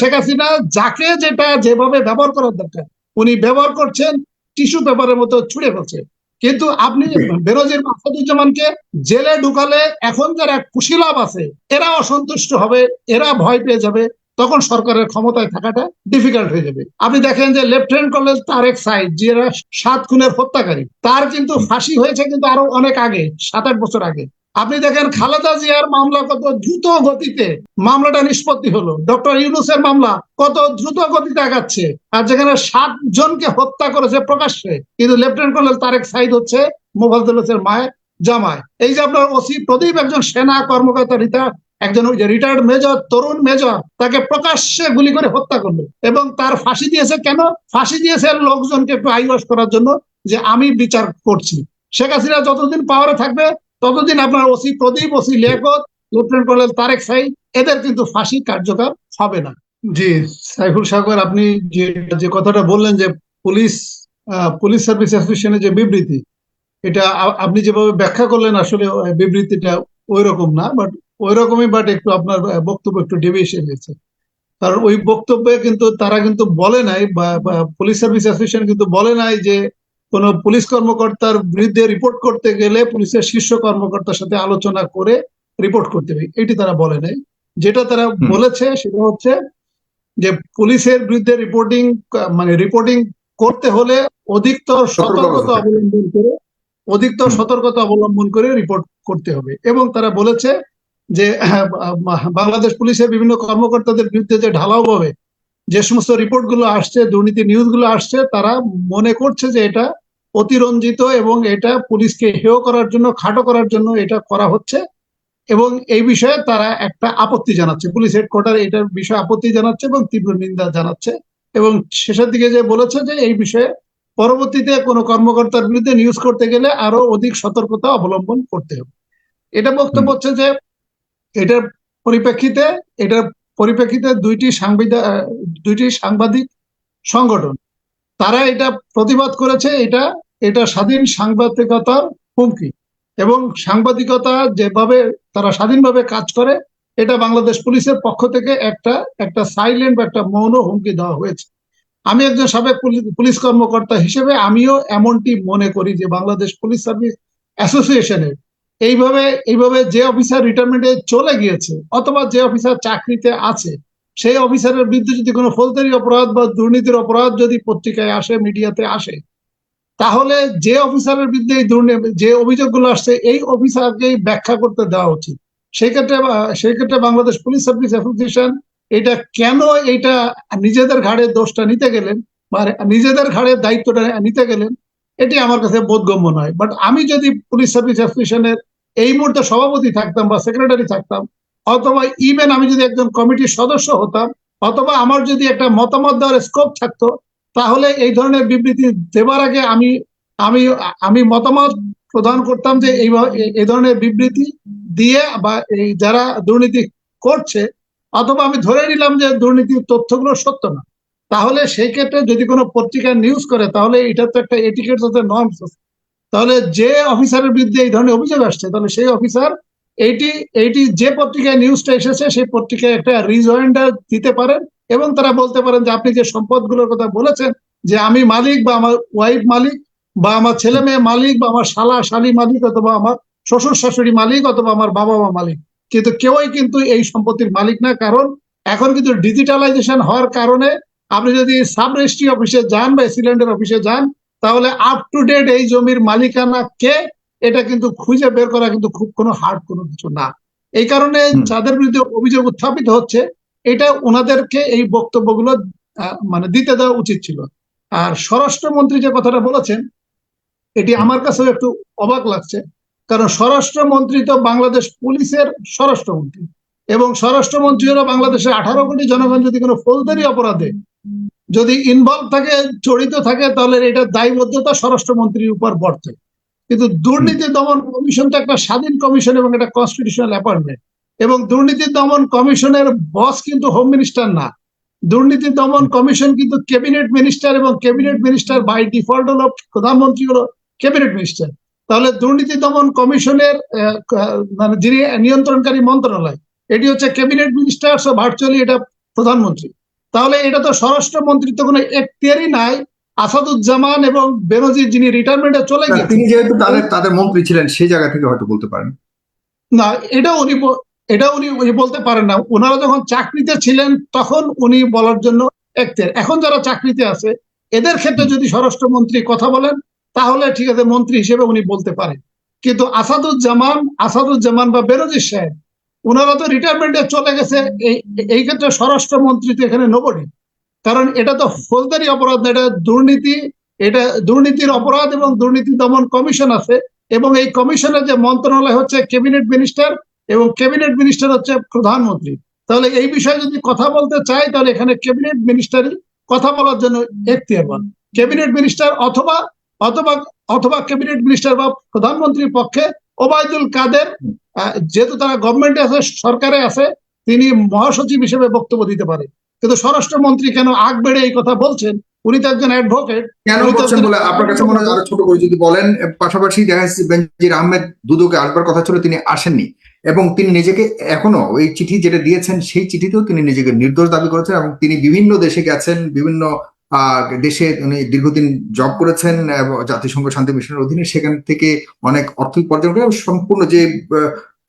শেখ হাসিনা যাকে যেটা যেভাবে ব্যবহার করার দরকার উনি ব্যবহার করছেন টিস্যু পেপারের মতো ছুড়ে ফেলছে। কিন্তু আপনি বেরোজির মাসাদুজ্জামানকে জেলে ঢুকালে এখন যারা কুশীলাভ আছে এরা অসন্তুষ্ট হবে এরা ভয় পেয়ে যাবে তখন সরকারের ক্ষমতায় থাকাটা ডিফিকাল্ট হয়ে যাবে। আপনি দেখেন যে লেফটেন্যান্ট কর্নেল তারেক সাইদ যারা সাত খুনের হত্যাকারী তার কিন্তু ফাঁসি হয়েছে কিন্তু আরও অনেক আগে সাত আট বছর আগে। আপনি দেখেন খালেদা জিয়ার মামলা কত দ্রুত গতিতে মামলাটা নিষ্পত্তি হলো। ডক্টর ইউনুসের মামলা কত দ্রুত গতিতে আগাচ্ছে। আর যেখানে সাত জনকে হত্যা করেছে প্রকাশ্যে, কিন্তু লেফটেন্যান্ট কর্নেল তারেক সাইদ হচ্ছে মোফাজ্জলের মায়ের জামায় এই যে আপনার ওসি প্রদীপ, একজন সেনা কর্মকর্তা রিতা একজন ওই যে রিটায়ার্ড মেজর তরুণ মেজর তাকে প্রকাশ্যে গুলি করে হত্যা করল। এবং তার ফাঁসি দিয়েছে কেন? ফাঁসি দিয়েছে লোকজনকে একটু আইওয়াস করার জন্য যে আমি বিচার করছি। শেখ হাসিনা যতদিন পাওয়ারে থাকবে ততদিন আপনার ওসি প্রদীপ, ওসি লেখত লেফটেন্যান্ট কর্নেল তারেক সাই, এদের কিন্তু ফাঁসি কার্যকর হবে না। জি, সাইফুল সাগর, আপনি যে যে কথাটা বললেন যে পুলিশ পুলিশ সার্ভিস অ্যাসোসিয়েশনের যে বিবৃতি, এটা আপনি যেভাবে ব্যাখ্যা করলেন, আসলে বিবৃতিটা ওই রকম না বাট ওই রকমই বাট একটু আপনার বক্তব্য একটু ডেভিয়েশন হয়েছে কারণ ওই বক্তব্যে কিন্তু তারা কিন্তু বলে নাই বা পুলিশ সার্ভিস অ্যাসোসিয়েশন কিন্তু বলে নাই যে কোন পুলিশ কর্মকর্তার বিরুদ্ধে রিপোর্ট করতে গেলে পুলিশের শীর্ষ কর্মকর্তার সাথে আলোচনা করে রিপোর্ট করতে হবে। এটি তারা বলে নাই। যেটা তারা বলেছে সেটা হচ্ছে যে পুলিশের বিরুদ্ধে রিপোর্টিং মানে রিপোর্টিং করতে হলে অধিকতর সতর্কতা অবলম্বন করে অধিকতর সতর্কতা অবলম্বন করে রিপোর্ট করতে হবে। এবং তারা বলেছে যে বাংলাদেশ পুলিশের বিভিন্ন কর্মকর্তাদের বিরুদ্ধে যে ঢালাও ভাবে যে সমস্ত রিপোর্টগুলো আসছে দুর্নীতি নিউজগুলো আসছে তারা মনে করছে যে এটা অতিরঞ্জিত এবং এটা পুলিশকে হেয় করার জন্য খাটো করার জন্য এটা করা হচ্ছে। এবং এই বিষয়ে তারা একটা আপত্তি জানাচ্ছে। পুলিশ হেডকোয়ার্টার এটার বিষয়ে আপত্তি জানাচ্ছে এবং তীব্র নিন্দা জানাচ্ছে। এবং শেষের দিকে যে বলেছে যে এই বিষয়ে পরবর্তীতে কোনো কর্মকর্তার বিরুদ্ধে নিউজ করতে গেলে আরও অধিক সতর্কতা অবলম্বন করতে হবে। এটা বক্তব্য হচ্ছে যে এটার পরিপ্রেক্ষিতে এটার পরিপ্রেক্ষিতে দুইটি সাংবিধান দুইটি সাংবাদিক সংগঠন তারা এটা প্রতিবাদ করেছে, এটা এটা স্বাধীন সাংবাদিকতার হুমকি। এবং সাংবাদিকতা যেভাবে তারা স্বাধীনভাবে কাজ করে, এটা বাংলাদেশ পুলিশের পক্ষ থেকে একটা একটা সাইলেন্ট বা একটা মৌন হুমকি দেওয়া হয়েছে। আমি একজন সাবেক পুলিশ কর্মকর্তা হিসেবে আমিও এমনটি মনে করি যে বাংলাদেশ পুলিশ সার্ভিস অ্যাসোসিয়েশনের এইভাবে এইভাবে যে অফিসার রিটায়ারমেন্টে চলে গিয়েছে, অথবা যে অফিসার চাকরিতে আছে সেই অফিসারের বিরুদ্ধে যদি কোনো ফৌজদারি অপরাধ বা দুর্নীতির অপরাধ যদি পত্রিকায় আসে, মিডিয়াতে আসে, তাহলে যে অফিসারের বিরুদ্ধে এই দুর্নীতি যে অভিযোগগুলো আসছে, এই অফিসারকেই ব্যাখ্যা করতে দেওয়া উচিত। সেই ক্ষেত্রে সেই ক্ষেত্রে বাংলাদেশ পুলিশ সার্ভিস অ্যাসোসিয়েশন এটা কেন এইটা নিজেদের ঘাড়ে দোষটা নিতে গেলেন বা নিজেদের ঘাড়ে দায়িত্বটা নিতে গেলেন, এটি আমার কাছে বোধগম্য নয়। বাট আমি যদি পুলিশ সার্ভিস অ্যাসোসিয়েশনের এই মুহূর্তে সভাপতি থাকতাম বা সেক্রেটারি থাকতাম অথবা ইভেন আমি যদি একজন কমিটির সদস্য হতাম, অথবা আমার যদি একটা মতামত দেওয়ার স্কোপ থাকতো, তাহলে এই ধরনের বিবৃতি দেবার আগে আমি আমি আমি মতামত প্রদান করতাম যে এই ধরনের বিবৃতি দিয়ে বা এই যারা দুর্নীতি করছে, অথবা আমি ধরে নিলাম যে দুর্নীতির তথ্যগুলো সত্য না, তাহলে সেই ক্ষেত্রে যদি কোনো পত্রিকা নিউজ করে, তাহলে এটা তো একটা এটিকেট নর্মস তাহলে যে অফিসারের বিরুদ্ধে এই ধরনের অভিযোগ আসছে, তাহলে সেই অফিসার এইটি এইটি যে পত্রিকায় নিউজটা এসেছে, সেই পত্রিকায় একটা রিজয়েন্ডার দিতে পারেন এবং তারা বলতে পারেন যে, আপনি যে সম্পদগুলোর কথা বলেছেন, যে আমি মালিক বা আমার ওয়াইফ মালিক বা আমার ছেলে মেয়ে মালিক বা আমার শালা শালি মালিক অথবা আমার শ্বশুর শাশুড়ি মালিক অথবা আমার বাবা মা মালিক। কিন্তু কেউই কিন্তু এই সম্পত্তির মালিক না, কারণ এখন কিন্তু ডিজিটালাইজেশন হওয়ার কারণে আপনি যদি সাব রেজিস্ট্রি অফিসে যান বা সিলিন্ডার অফিসে যান, তাহলে আপ টু ডেট এই জমির মালিকানা কে এটা কিন্তু খুঁজে বের করা কিন্তু খুব কোনো হার্ড কোনো কিছু না। এই কারণে যাদের বিরুদ্ধে অভিযোগ উত্থাপিত হচ্ছে এটা ওনাদেরকে এই বক্তব্যগুলো মানে দিতে দেওয়া উচিত ছিল। আর স্বরাষ্ট্রমন্ত্রী যে কথাটা বলেছেন এটি আমার কাছেও একটু অবাক লাগছে। কারণ স্বরাষ্ট্রমন্ত্রী তো বাংলাদেশ পুলিশের স্বরাষ্ট্রমন্ত্রী এবং স্বরাষ্ট্রমন্ত্রী হলো বাংলাদেশের আঠারো কোটি জনগণ যদি কোনো ফৌজদারি অপরাধে যদি ইনভলভ থাকে জড়িত থাকে তাহলে এটা দায়বদ্ধতা স্বরাষ্ট্রমন্ত্রীর উপর বর্তে। কিন্তু দুর্নীতি দমন কমিশন তো একটা স্বাধীন কমিশন এবং একটা কনস্টিটিউশনাল অ্যাপয়েন্টমেন্ট এবং দুর্নীতি দমন কমিশনের বস কিন্তু হোম মিনিস্টার না। দুর্নীতি দমন কমিশন কিন্তু ক্যাবিনেট মিনিস্টার এবং ক্যাবিনেট মিনিস্টার বাই ডিফল্ট হলো, প্রধানমন্ত্রী হলো ক্যাবিনেট মিনিস্টার তাহলে দুর্নীতি দমন কমিশনের মানে যিনি নিয়ন্ত্রণকারী মন্ত্রণালয়, এটি হচ্ছে ক্যাবিনেট মিনিস্টার ভার্চুয়ালি এটা প্রধানমন্ত্রী। তাহলে এটা তো স্বরাষ্ট্রমন্ত্রী তো কোনো এখতিয়ারই নাই। আসাদুজ্জামান এবং বেনজির যিনি রিটায়ারমেন্টে চলে গেছেন তিনি যেহেতু তাদের তাদের মন্ত্রী ছিলেন সেই জায়গা থেকে হয়তো বলতে পারেন। না এটা উনি এটা উনি বলতে পারেন না। ওনারা যখন চাকরিতে ছিলেন তখন উনি বলার জন্য এখতিয়ার এখন যারা চাকরিতে আছে এদের ক্ষেত্রে যদি স্বরাষ্ট্রমন্ত্রী কথা বলেন তাহলে ঠিক আছে মন্ত্রী হিসেবে উনি বলতে পারেন। কিন্তু আসাদুজ্জামান আসাদুজ্জামান বা বেরোজির সাহেব ওনারা তো রিটায়ারমেন্টে চলে গেছে। এই এই ক্ষেত্রে স্বরাষ্ট্রমন্ত্রী তো এখানে নবডি কারণ এটা তো ফৌজদারি অপরাধ এটা দুর্নীতি, এটা দুর্নীতির অপরাধ এবং দুর্নীতি দমন কমিশন আছে এবং এই কমিশনের যে মন্ত্রণালয় হচ্ছে ক্যাবিনেট মিনিস্টার এবং ক্যাবিনেট মিনিস্টার হচ্ছে প্রধানমন্ত্রী। তাহলে এই বিষয়ে যদি কথা বলতে চাই, তাহলে এখানে ক্যাবিনেট মিনিস্টারই কথা বলার জন্য এখতিয়ারবান ক্যাবিনেট মিনিস্টার অথবা অথবা অথবা ক্যাবিনেট মিনিস্টার বা প্রধানমন্ত্রীর পক্ষে ওবায়দুল কাদের যেহেতু তারা গভর্নমেন্টে আছে, সরকারে আছে, তিনি মহাসচিব হিসেবে বক্তব্য দিতে পারে। কিন্তু স্বরাষ্ট্রমন্ত্রী কেন আগ বেড়ে এই কথা বলছেন? উনি তো একজন অ্যাডভোকেট কেন একজন- বলে? আপনার কাছে মনে হয় আরও ছোট করে যদি বলেন পাশাপাশি দেখা যাচ্ছে বেনজির আহমেদ দুদকে আসবার কথা ছিল তিনি আসেননি। এবং তিনি নিজেকে এখনও ওই চিঠি যেটা দিয়েছেন সেই চিঠিতেও তিনি নিজেকে নির্দোষ দাবি করেছেন এবং তিনি বিভিন্ন দেশে গেছেন বিভিন্ন আহ, দেশে উনি দীর্ঘদিন জব করেছেন জাতিসংঘ শান্তি মিশনের অধীনে সেখান থেকে অনেক অর্থ উপার্জন করে সম্পূর্ণ যে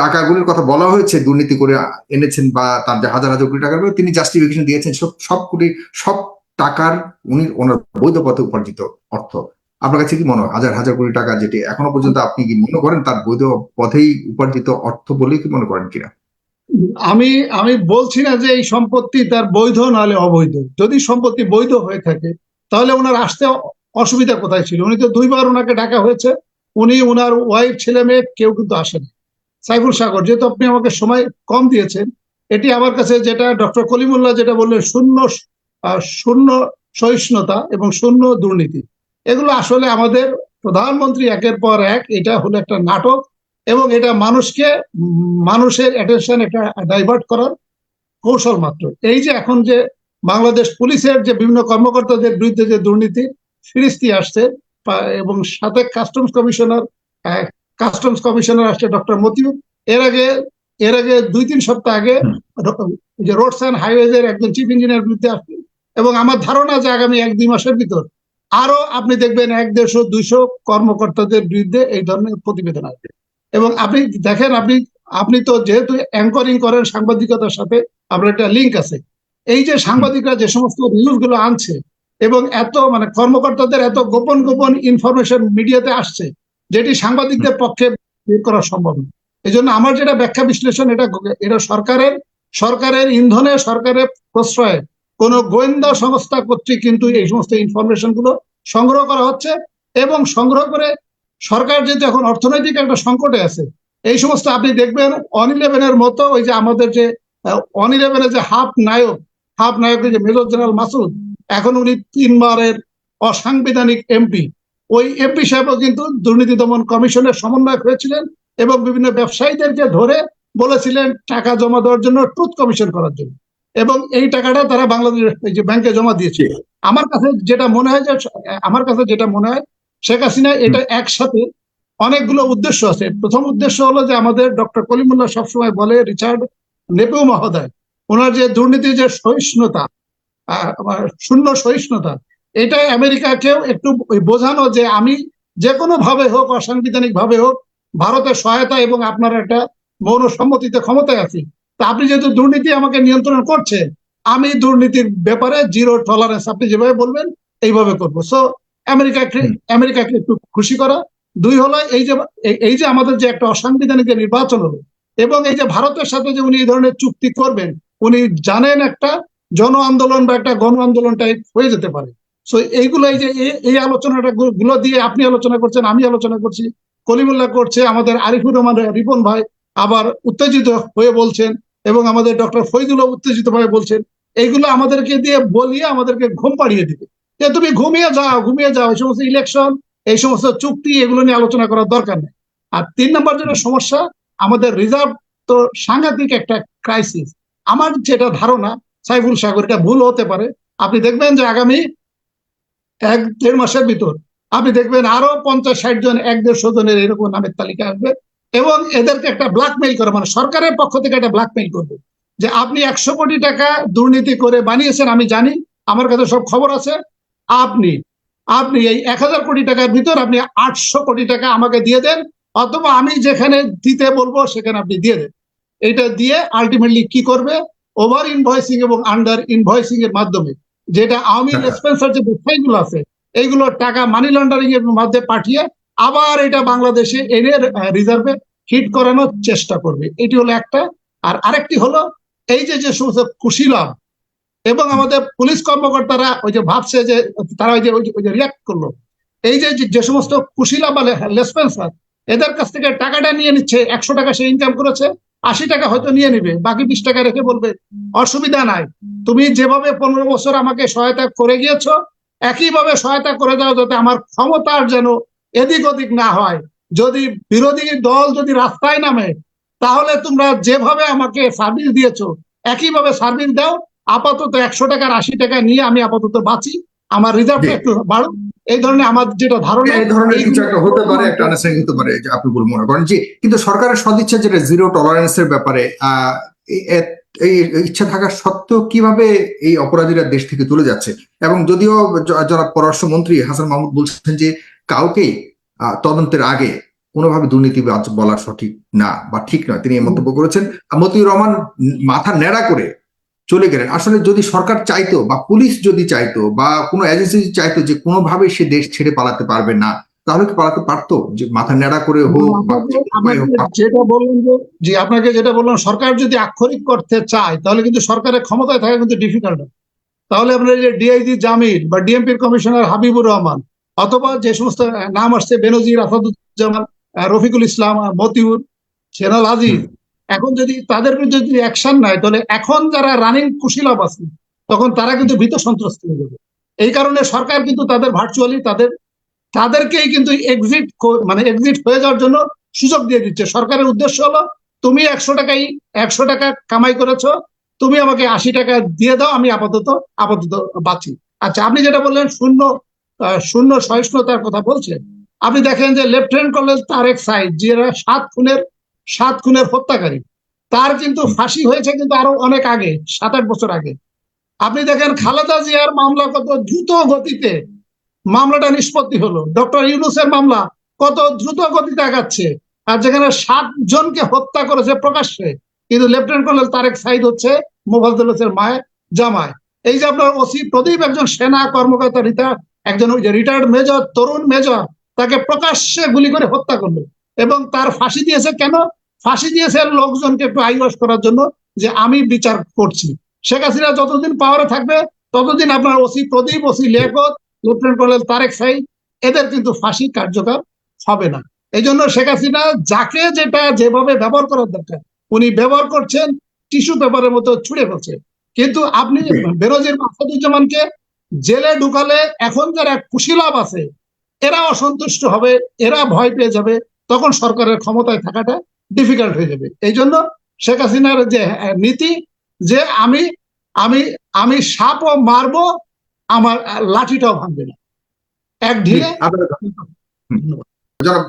টাকাগুলির কথা বলা হয়েছে, দুর্নীতি করে এনেছেন বা তার যে হাজার হাজার কোটি টাকার তিনি জাস্টিফিকেশন দিয়েছেন, সব সব কোটি, সব টাকার উনি ওনার বৈধ পথে উপার্জিত অর্থ। আপনার কাছে কি মনে হয়? হাজার হাজার কোটি টাকা যেটি এখনও পর্যন্ত আপনি কি মনে করেন তার বৈধ পথেই উপার্জিত অর্থ বলে কি মনে করেন কিনা? আমি আমি বলছি না যে এই সম্পত্তি তার বৈধ নাহলে অবৈধ। যদি সম্পত্তি বৈধ হয়ে থাকে, তাহলে ওনার আসতে অসুবিধা কোথায় ছিল? উনি তো দুইবার ওনাকে ডাকা হয়েছে। উনি ওনার ওয়াইফ ছেলে, মেয়ে কেউ কিন্তু আসেনি। সাইফুল সাগর, যেহেতু আপনি আমাকে সময় কম দিয়েছেন, এটি আমার কাছে যেটা ডক্টর কলিমুল্লাহ যেটা বললেন, শূন্য শূন্য সহিষ্ণুতা এবং শূন্য দুর্নীতি। এগুলো আসলে আমাদের প্রধানমন্ত্রী একের পর এক, এটা হলো একটা নাটক এবং এটা মানুষকে, মানুষের অ্যাটেনশন একটা ডাইভার্ট করার কৌশল মাত্র। এই যে এখন যে বাংলাদেশ পুলিশের যে বিভিন্ন কর্মকর্তাদের বিরুদ্ধে যে দুর্নীতি, ফিরিস্তি আসছে এবং সাথে কাস্টমস কমিশনার কাস্টমস কমিশনার আসছে ডক্টর মতিউর। এর আগে এর আগে দুই তিন সপ্তাহ আগে যে রোডস অ্যান্ড হাইওয়েজ এর একজন চিফ ইঞ্জিনিয়ার বিরুদ্ধে আসছে। এবং আমার ধারণা যে আগামী এক দুই মাসের ভিতর আরও আপনি দেখবেন এক দেড়শো দুইশো কর্মকর্তাদের বিরুদ্ধে এই ধরনের প্রতিবেদন আসবে। এবং আপনি দেখেন আপনি আপনি তো যেহেতু অ্যাঙ্করিং করেন সাংবাদিকতার সাথে আপনার একটা লিঙ্ক আছে। এই যে সাংবাদিকরা যে সমস্ত নিউজগুলো আনছে এবং এত মানে কর্মকর্তাদের এত গোপন গোপন ইনফরমেশন মিডিয়াতে আসছে যেটি সাংবাদিকদের পক্ষে বের করা সম্ভব না। এই জন্য আমার যেটা ব্যাখ্যা বিশ্লেষণ এটা এটা সরকারের সরকারের ইন্ধনে সরকারের প্রশ্রয়ে কোন গোয়েন্দা সংস্থা কর্তৃক কিন্তু এই সমস্ত ইনফরমেশনগুলো সংগ্রহ করা হচ্ছে এবং সংগ্রহ করে সরকার যেহেতু এখন অর্থনৈতিক একটা সংকটে আছে এই সমস্ত আপনি দেখবেন অন ইলেভেনের মতো ওই যে আমাদের যে অন ইলেভেনের যে হাফ নায়ক হাফ নায়কের যে মেজর জেনারেল মাসুদ এখন উনি তিনবারের অসাংবিধানিক এমপি। ওই এমপি সাহেবও কিন্তু দুর্নীতি দমন কমিশনের সমন্বয়ক হয়েছিলেন এবং বিভিন্ন ব্যবসায়ীদেরকে ধরে বলেছিলেন টাকা জমা দেওয়ার জন্য ট্রুথ কমিশন করার জন্য। এবং এই টাকাটা তারা বাংলাদেশ যে ব্যাংকে জমা দিয়েছে। আমার কাছে যেটা মনে হয় যে আমার কাছে যেটা মনে হয় শেখ হাসিনা এটা একসাথে অনেকগুলো উদ্দেশ্য আছে। প্রথম উদ্দেশ্য হলো যে আমাদের ডক্টর কলিমুল্লাহ সবসময় বলে রিচার্ড নেপেও মহোদয় ওনার যে দুর্নীতির যে সহিষ্ণুতা শূন্য সহিষ্ণুতা এটা আমেরিকাকেও একটু বোঝানো যে আমি যে কোনো ভাবে হোক অসাংবিধানিক ভাবে হোক ভারতের সহায়তা এবং আপনার একটা মৌন সম্মতিতে ক্ষমতায় আছি। তা আপনি যেহেতু দুর্নীতি আমাকে নিয়ন্ত্রণ করছেন আমি দুর্নীতির ব্যাপারে জিরো টলারেন্স আপনি যেভাবে বলবেন এইভাবে করব। সো আমেরিকাকে আমেরিকাকে একটু খুশি করা। দুই হলো এই যে এই- এই যে আমাদের যে একটা অসাংবিধানিক যে নির্বাচন হলো এবং এই যে ভারতের সাথে যে উনি এই ধরনের চুক্তি করবেন উনি জানেন একটা জন আন্দোলন বা একটা গণ আন্দোলন টাইপ হয়ে যেতে পারে। সো এইগুলো এই যে এই- আলোচনাটা গুলো দিয়ে আপনি আলোচনা করছেন, আমি আলোচনা করছি। কলিমুল্লাহ করছে, আমাদের আরিফুর রহমান রিপন ভাই আবার উত্তেজিত হয়ে বলছেন এবং আমাদের ডক্টর ফৈজুল্লাহ উত্তেজিত ভাবে বলছেন। এইগুলো আমাদেরকে দিয়ে বলিয়ে আমাদেরকে ঘুম পাড়িয়ে দিবে। যে তুমি ঘুমিয়ে যাও ঘুমিয়ে যাও, এই সমস্ত ইলেকশন এই সমস্ত চুক্তি, এগুলো নিয়ে আলোচনা করার দরকার নেই। আর তিন নম্বর যেটা সমস্যা, আমাদের রিজার্ভ তো সাংঘাতিক একটা ক্রাইসিস আমার যেটা ধারণা, সাইফুল সাগর, এটা ভুল হতে পারে। আপনি দেখবেন যে আগামী এক দেড় মাসের ভিতর। আপনি দেখবেন আরও পঞ্চাশ, ষাট জন, এক দেড়শো জনের এরকম নামের তালিকা আসবে এবং এদেরকে একটা ব্ল্যাকমেইল করে মানে সরকারের পক্ষ থেকে একটা ব্ল্যাকমেইল করবে যে আপনি একশো কোটি টাকা দুর্নীতি করে বানিয়েছেন, আমি জানি, আমার কাছে সব খবর আছে। আপনি আপনি এই এক হাজার কোটি টাকার ভিতর আপনি আটশো কোটি টাকা আমাকে দিয়ে দেন, অথবা আমি যেখানে দিতে বলব সেখানে আপনি দিয়ে দেন। এটা দিয়ে আলটিমেটলি কি করবে? ওভার ইনভয়েসিং এবং আন্ডার ইনভয়েসিং এর মাধ্যমে। যেটা আওয়ামী হ্যাঁ। এক্সপেন্সার যে ব্যবসায়ীগুলো আছে এইগুলো টাকা মানি লন্ডারিং এর মধ্যে পাঠিয়ে আবার এটা বাংলাদেশে এনে রিজার্ভে হিট করানোর চেষ্টা করবে। এটি হলো একটা। আর আরেকটি হলো এই যে যে সমস্ত কুশীলভ এবং আমাদের পুলিশ কর্মকর্তারা ওই যে ভাবছে যে তারা ওই যে ওই যে- রিয়াক্ট করল এই যে যে- সমস্ত কুশীলা বা লেসপেন্সার এদের কাছ থেকে টাকাটা নিয়ে নিচ্ছে একশো টাকা সে ইনকাম করেছে। আশি টাকা হয়তো নিয়ে নিবে বাকি বিশ টাকা রেখে বলবে অসুবিধা নাই তুমি যেভাবে পনেরো বছর আমাকে সহায়তা করে গিয়েছো একইভাবে সহায়তা করে দাও যাতে আমার ক্ষমতার যেন এদিক ওদিক না হয়। যদি বিরোধী দল যদি রাস্তায় নামে তাহলে তোমরা যেভাবে আমাকে সার্ভিস দিয়েছ একইভাবে সার্ভিস দাও আপাতত একশো টাকার আশি টাকা নিয়ে আমি আপাতত বাঁচি। আমার রিজার্ভটা। একটু বাড়ুক। এই ধরনের আমার যেটা ধারণা এই ধরনের কিছু একটা হতে পারে একটা আন্ডারস্ট্যান্ডিং হতে পারে যে আপনি মনে করেন। যে কিন্তু সরকারের সদিচ্ছা যেটা জিরো টলারেন্সের ব্যাপারে এই- ইচ্ছা থাকা সত্ত্বেও কীভাবে এই অপরাধীরা দেশ থেকে চলে যাচ্ছে? এবং যদিও যারা পররাষ্ট্রমন্ত্রী হাসান মাহমুদ বলছেন যে কাউকেই তদন্তের আগে কোনোভাবে দুর্নীতিবাজ বলা সঠিক না বা ঠিক নয়। তিনি এই মন্তব্য করেছেন। মতিউর রহমান মাথা ন্যাড়া করে চলে গেলেন। আসলে যদি সরকার চাইতো বা পুলিশ যদি চাইতো বা কোনো এজেন্সি চাইতো যে কোনোভাবে সে দেশ ছেড়ে পালাতে পারবে না তাহলে কি পালাতে পারতো? যে মাথা ন্যাড়া করে হোক যেটা বললেন যে আপনাকে যেটা বললাম সরকার যদি আক্ষরিক করতে চায় তাহলে কিন্তু সরকারের ক্ষমতায় থাকা কিন্তু ডিফিকাল্ট তাহলে আপনার যে ডিআইজি জামির বা ডিএমপির কমিশনার হাবিবুর রহমান অথবা যে সমস্ত নাম আসছে বেনজির আসাদুজ্জামান আহ, রফিকুল ইসলাম মতিউর সেনাল আজিজ এখন যদি তাদের বিরুদ্ধে যদি অ্যাকশন নেয় তাহলে এখন যারা রানিং কুশীলভ আছে তখন তারা কিন্তু ভীত সন্ত্রস্ত হয়ে যাবে। এই কারণে সরকার কিন্তু তাদের ভার্চুয়ালি তাদের, তাদেরকেই কিন্তু এক্সিট মানে এক্সিট হয়ে যাওয়ার জন্য সুযোগ দিয়ে দিচ্ছে। সরকারের উদ্দেশ্য হলো, তুমি একশো টাকাই, একশো টাকা কামাই করেছ, তুমি আমাকে আশি টাকা দিয়ে দাও, আমি আপাতত আপাতত বাঁচি। আচ্ছা আপনি যেটা বললেন, শূন্য শূন্য সহিষ্ণুতার কথা বলছেন। আপনি দেখেন যে লেফটেন্যান্ট কর্নেল তারেক সাইদ যারা সাত খুনের সাত খুনের হত্যাকারী। তার কিন্তু ফাঁসি হয়েছে কিন্তু আরও অনেক আগে সাত আট বছর আগে। আপনি দেখেন খালেদা জিয়ার মামলা কত দ্রুত গতিতে মামলাটা নিষ্পত্তি হলো। ডক্টর ইউনুসের মামলা কত দ্রুত গতিতে আগাচ্ছে। আর যেখানে সাত জনকে হত্যা করেছে প্রকাশ্যে কিন্তু লেফটেন্যান্ট কর্নেল তারেক সাইদ হচ্ছে মোফাজ্জলের মায়ের জামায় এই যে আপনার ওসি প্রদীপ একজন সেনা কর্মকর্তা রিটায়ার একজন ওই যে রিটায়ার্ড মেজর তরুণ মেজর তাকে প্রকাশ্যে গুলি করে হত্যা করল। এবং তার ফাঁসি দিয়েছে কেন? ফাঁসি দিয়েছেন লোকজনকে একটু আইওয়াস করার জন্য যে আমি বিচার করছি। শেখ হাসিনা যতদিন পাওয়ারে থাকবে ততদিন আপনার ওসি প্রদীপ ওসি লেখক লেফটেন্যান্ট কর্নেল তারেক সাইদ এদের কিন্তু ফাঁসি কার্যকর হবে না। এই জন্য শেখ হাসিনা যাকে যেটা যেভাবে ব্যবহার করার দরকার উনি ব্যবহার করছেন টিস্যু পেপারের মতো ছুড়ে ফেলছে। কিন্তু আপনি বেরোজির মাসাদুজ্জামানকে জেলে ঢুকালে এখন যারা কুশীলাভ আছে এরা অসন্তুষ্ট হবে এরা ভয় পেয়ে যাবে তখন সরকারের ক্ষমতায় থাকাটা ডিফিকাল্ট হয়ে যাবে। এই জন্য শেখ হাসিনার যে নীতি যে আমি আমি আমি সাপও মারবো আমার লাঠিটাও ভাঙবে না। এক ঢিলে। জনাব